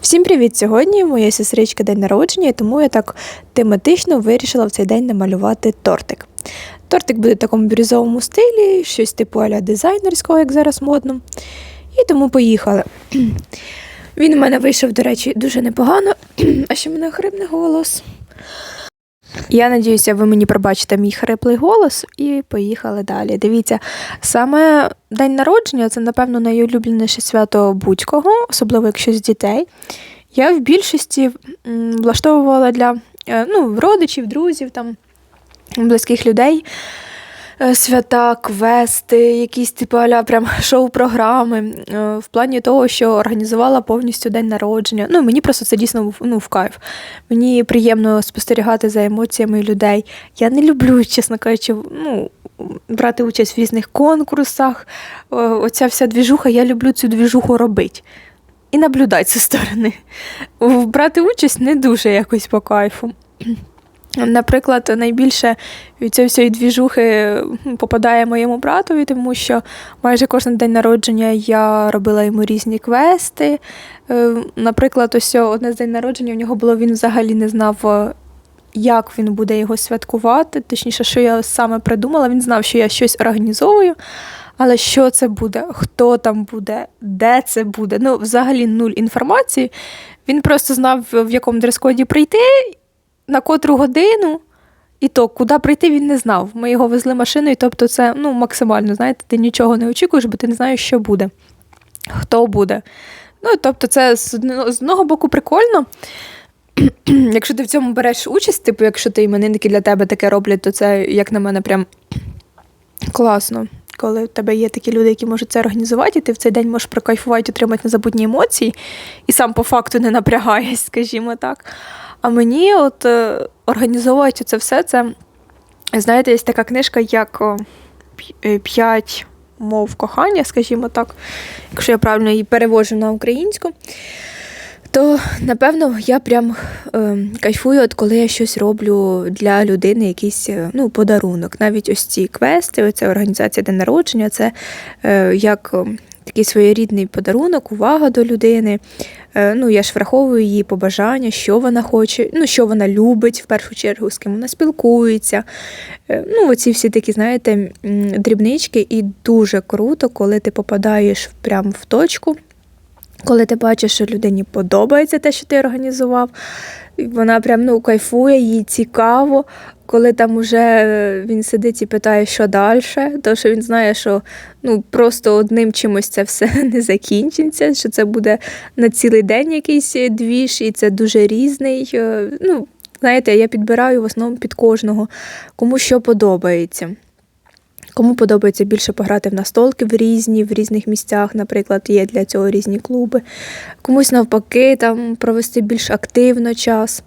Всім привіт! Сьогодні моя сестричка день народження, і тому я так тематично вирішила в цей день намалювати тортик. Тортик буде в такому бірюзовому стилі, щось типу аля дизайнерського, як зараз модно. І тому поїхали. Він у мене вийшов, до речі, дуже непогано, а ще мене хрипний голос. Я надіюся, ви мені пробачите мій хриплий голос і поїхали далі. Дивіться, саме день народження це, напевно, найулюбленіше свято будь-кого, особливо якщо з дітей. Я в більшості влаштовувала для е, ну, родичів, друзів, там, близьких людей. Е, Свята, квести, якісь типу аля прям шоу-програми е, в плані того, що організувала повністю день народження. Ну, мені просто це дійсно в- ну, в кайф. Мені приємно спостерігати за емоціями людей. Я не люблю, чесно кажучи, ну, брати участь в різних конкурсах. Оця вся двіжуха, я люблю цю двіжуху робити. І наблюдати зі сторони. Брати участь не дуже якось по кайфу. Наприклад, найбільше від цієї всієї двіжухи попадає моєму братові, тому що майже кожен день народження я робила йому різні квести. Е, Наприклад, ось одне з день народження в нього було, він взагалі не знав, е, як він буде його святкувати. Точніше, що я саме придумала. Він знав, що я щось організовую. Але що це буде, хто там буде, де це буде? Ну, взагалі нуль інформації. Він просто знав, в якому дрес-коді прийти, на котру годину. І то, куди прийти, він не знав. Ми його везли машиною, тобто це ну, максимально, знаєте, ти нічого не очікуєш, бо ти не знаєш, що буде, хто буде. Ну, тобто, це з одного боку прикольно. Якщо ти в цьому береш участь, типу, якщо ти іменинники для тебе таке роблять, то це, як на мене, прям класно. Коли в тебе є такі люди, які можуть це організувати, і ти в цей день можеш прокайфувати, отримати незабутні емоції, і сам по факту не напрягаєш, скажімо так. А мені от е, організовувати це все, це, знаєте, є така книжка, як е, п'ять мов кохання, скажімо так, якщо я правильно її перевожу на українську. То напевно я прям е, кайфую, от коли я щось роблю для людини, якийсь е, ну, подарунок. Навіть ось ці квести, оця організація день народження, це е, як е, такий своєрідний подарунок, увага до людини. Е, ну, я ж враховую її побажання, що вона хоче, ну, що вона любить в першу чергу, з ким вона спілкується. Е, ну, оці всі такі, знаєте, дрібнички, і дуже круто, коли ти попадаєш прямо в точку. Коли ти бачиш, що людині подобається те, що ти організував, вона прям ну, кайфує, їй цікаво. Коли там уже е, він сидить і питає, що далі, тому що він знає, що ну, просто одним чимось це все не закінчиться, що це буде на цілий день якийсь двіж, і це дуже різний. е, Ну, знаєте, я підбираю в основному під кожного, кому що подобається. Кому подобається більше пограти в настолки в різні, в різних місцях, наприклад, є для цього різні клуби. Комусь навпаки там провести більш активно час.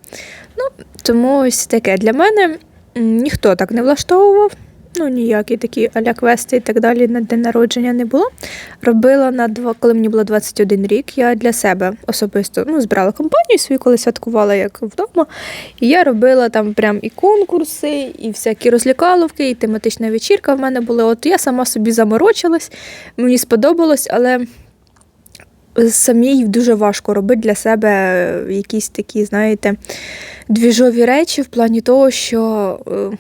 Ну, тому ось таке. Для мене ніхто так не влаштовував. Ну, ніякі такі аля квести і так далі на день народження не було. Робила на два, коли мені було 21 рік, я для себе особисто ну, збирала компанію свою, коли святкувала як вдома. І я робила там прям і конкурси, і всякі розлікаловки, і тематична вечірка в мене була. От я сама собі заморочилась, мені сподобалось, але самій дуже важко робити для себе якісь такі, знаєте, двіжові речі в плані того, що е,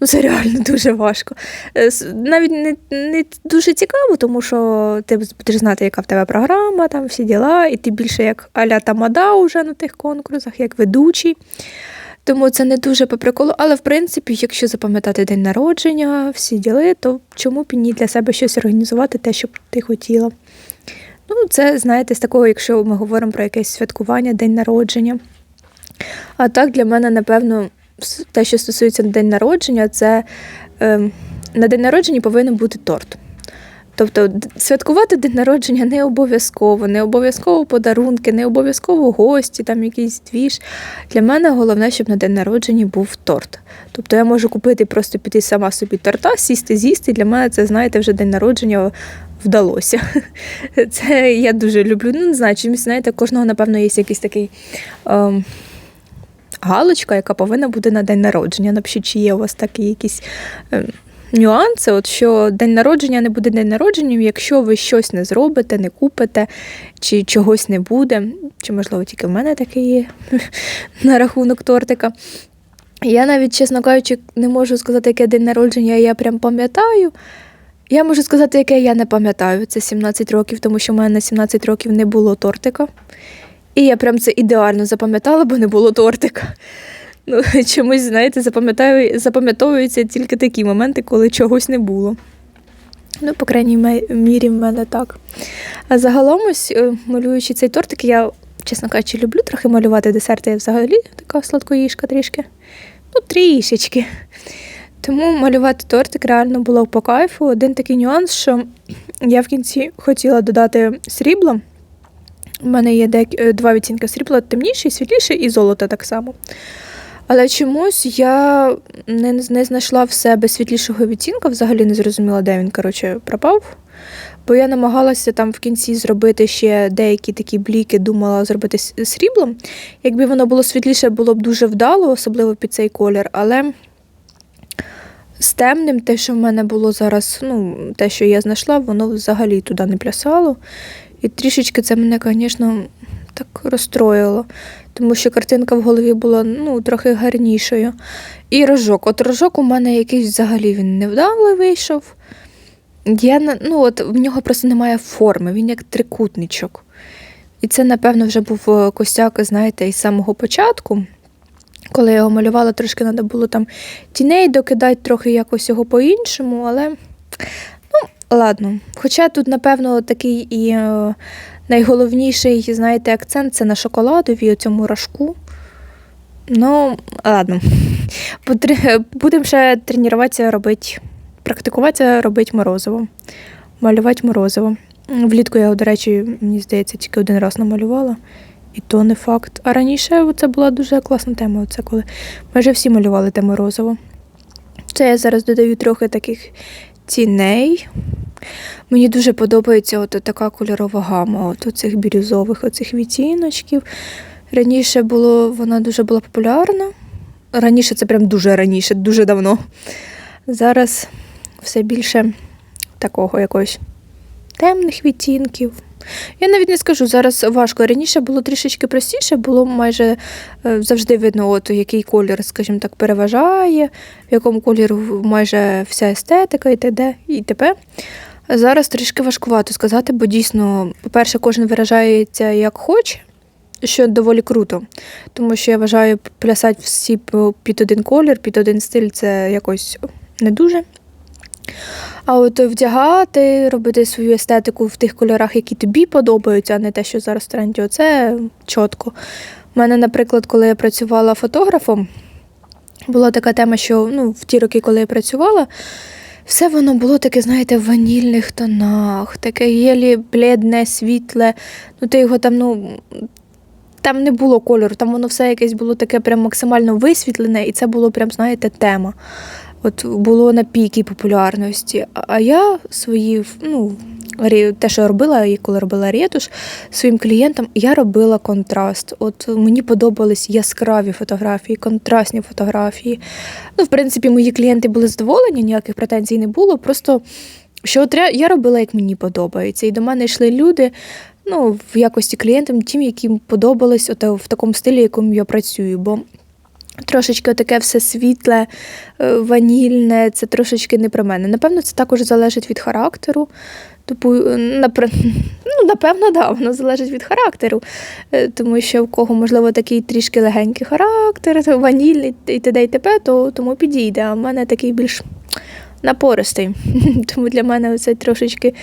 ну, це реально дуже важко. Е, Навіть не, не дуже цікаво, тому що ти будеш знати, яка в тебе програма, там всі діла, і ти більше як аля тамада вже на тих конкурсах, як ведучий. Тому це не дуже по приколу, але в принципі, якщо запам'ятати день народження, всі діли, то чому б ні для себе щось організувати, те, що ти хотіла. Ну, це, знаєте, з такого, якщо ми говоримо про якесь святкування, день народження. А так, для мене, напевно, те, що стосується день народження, це е, на день народження повинен бути торт. Тобто святкувати день народження не обов'язково, не обов'язково подарунки, не обов'язково гості, там якийсь двіж. Для мене головне, щоб на день народження був торт. Тобто я можу купити, просто піти сама собі торта, сісти, з'їсти. Для мене це, знаєте, вже день народження вдалося. Це я дуже люблю. Ну, не знаю, чимось, знаєте, кожного, напевно, є якийсь такий. Ем, Галочка, яка повинна бути на день народження. Напишіть, чи є у вас такі якісь ем, нюанси, от що день народження не буде день народження, якщо ви щось не зробите, не купите, чи чогось не буде, чи, можливо, тільки в мене таке є на рахунок тортика. Я навіть, чесно кажучи, не можу сказати, яке день народження я прям пам'ятаю. Я можу сказати, яке я не пам'ятаю. Це 17 років, тому що в мене на 17 років не було тортика. І я прям це ідеально запам'ятала, бо не було тортика. Ну, чомусь, знаєте, запам'ятовуються тільки такі моменти, коли чогось не було. Ну, по крайній мірі, в мене так. А загалом, ось, е, малюючи цей тортик, я, чесно кажучи, люблю трохи малювати десерти. Я взагалі така сладкоїжка трішки. Ну, трішечки. Тому малювати тортик реально було по кайфу. Один такий нюанс, що я в кінці хотіла додати срібла. У мене є е, два відтінки срібла, темніший, світліший і золото так само. Але чомусь я не, не знайшла в себе світлішого відтінка, взагалі не зрозуміла, де він, коротше, пропав. Бо я намагалася там в кінці зробити ще деякі такі бліки, думала зробити сріблом. Якби воно було світліше, було б дуже вдало, особливо під цей колір. Але з темним, те, що в мене було зараз, ну, те, що я знайшла, воно взагалі туди не плясало. І трішечки це мене, звісно, так розстроїло, тому що картинка в голові була ну, трохи гарнішою. І рожок. От рожок у мене якийсь взагалі він невдалий вийшов. Я, ну, от, в нього просто немає форми, він як трикутничок. І це, напевно, вже був е, костяк, знаєте, із самого початку. Коли я його малювала, трошки треба було там тіней докидати трохи якось його по-іншому, але ну, ладно. Хоча тут, напевно, такий і е, найголовніший, знаєте, акцент це на шоколадові, цьому рожку. Ну, ладно. Будемо ще тренуватися робити, практикуватися робити морозиво. Малювати морозиво. Влітку я, до речі, мені здається, тільки один раз намалювала. І то не факт. А раніше це була дуже класна тема. Оце коли майже всі малювали те морозиво. Це я зараз додаю трохи таких тіней. Мені дуже подобається от така кольорова гама от оцих бірюзових оцих відтіночків. Раніше було, вона дуже була популярна. Раніше це прям дуже раніше, дуже давно. Зараз все більше такого якогось темних відтінків. Я навіть не скажу, зараз важко. Раніше було трішечки простіше, було майже е, завжди видно, от, який колір, скажімо так, переважає, в якому кольорі майже вся естетика і т.д. і т.п. Зараз трішки важкувато сказати, бо дійсно, по-перше, кожен виражається як хоче, що доволі круто. Тому що я вважаю, плясати всі під один колір, під один стиль це якось не дуже. А от вдягати, робити свою естетику в тих кольорах, які тобі подобаються, а не те, що зараз в це чітко. У мене, наприклад, коли я працювала фотографом, була така тема, що ну, в ті роки, коли я працювала, все воно було таке, знаєте, в ванільних тонах, таке єлі бледне, світле. Ну, ти його там, ну. Там не було кольору, там воно все якесь було таке прям максимально висвітлене, і це було прям, знаєте, тема. От було на пікі популярності. А- я свої, ну, те, що я робила, і коли робила ретуш своїм клієнтам, я робила контраст. От мені подобались яскраві фотографії, контрастні фотографії. Ну, в принципі, мої клієнти були задоволені, ніяких претензій не було. Просто що я робила, як мені подобається. І до мене йшли люди. Ну, в якості клієнтам, тим, яким подобалось от, в такому стилі, якому я працюю. Бо трошечки таке все світле, е, ванільне, це трошечки не про мене. Напевно, це також залежить від характеру. Типу, е, напр... ну, напевно, да, воно залежить від характеру. Е, Тому що в кого, можливо, такий трішки легенький характер, ванільний і т.д. і т.п., то тому підійде. А в мене такий більш напористий. Тому для мене це трошечки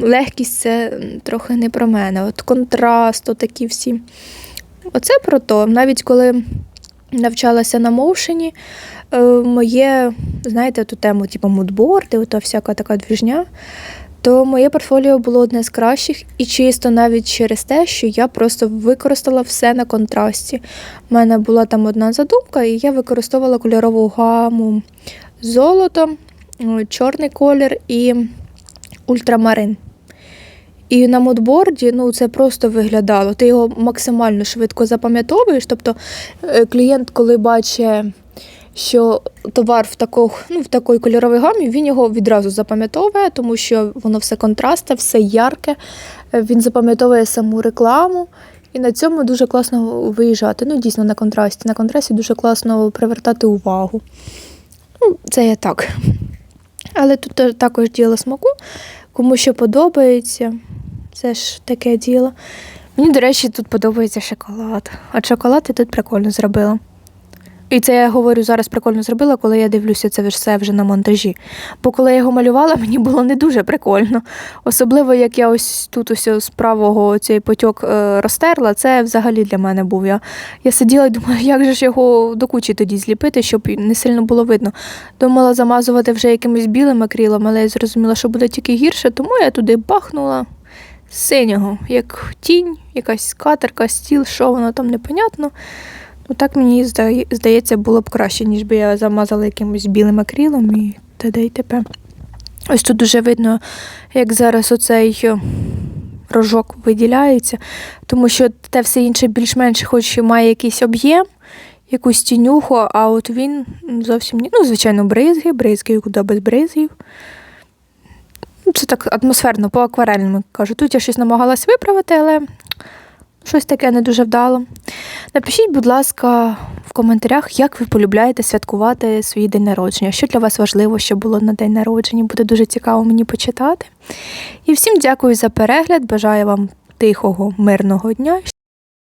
легкість це трохи не про мене. От контраст, такі всі. Оце про то. Навіть коли навчалася на моушені, е, моє, знаєте, ту тему, типу мудборди, ото всяка така двіжня, то моє портфоліо було одне з кращих, і чисто навіть через те, що я просто використала все на контрасті. У мене була там одна задумка, і я використовувала кольорову гаму золото, е, чорний колір і ультрамарин. І на мудборді ну, це просто виглядало. Ти його максимально швидко запам'ятовуєш. Тобто е, клієнт, коли бачить що товар в, таку, ну, в такій кольоровій гамі він його відразу запам'ятовує, тому що воно все контрастне, все ярке. Е, Він запам'ятовує саму рекламу. І на цьому дуже класно виїжджати. Ну, дійсно, на контрасті. На контрасті дуже класно привертати увагу. Ну, це я так. Але тут також діло смаку. Кому що подобається, це ж таке діло. Мені, до речі, тут подобається шоколад. А шоколад я тут прикольно зробила. І це я говорю зараз прикольно зробила, коли я дивлюся це все вже на монтажі. Бо коли я його малювала, мені було не дуже прикольно. Особливо, як я ось тут ось з правого цей потік е, розтерла, це взагалі для мене був. Я, я сиділа і думала, як же ж його до кучі тоді зліпити, щоб не сильно було видно. Думала замазувати вже якимось білим акрилом, але я зрозуміла, що буде тільки гірше, тому я туди бахнула синього, як тінь, якась катерка, стіл, що воно там непонятно. Ну так мені здається, було б краще, ніж би я замазала якимось білим акрилом і т.д. і т.п. Ось тут дуже видно, як зараз оцей е, рожок виділяється, тому що те все інше більш-менш хоч і має якийсь об'єм, якусь тінюху, а от він зовсім ні. Ну, звичайно, бризги, бризги, куди без бризгів. Ну, Це так атмосферно, по акварельному кажу. Тут я щось намагалась виправити, але щось таке не дуже вдало. Напишіть, будь ласка, в коментарях, як ви полюбляєте святкувати свій день народження. Що для вас важливо, що було на день народження. Буде дуже цікаво мені почитати. І всім дякую за перегляд. Бажаю вам тихого, мирного дня.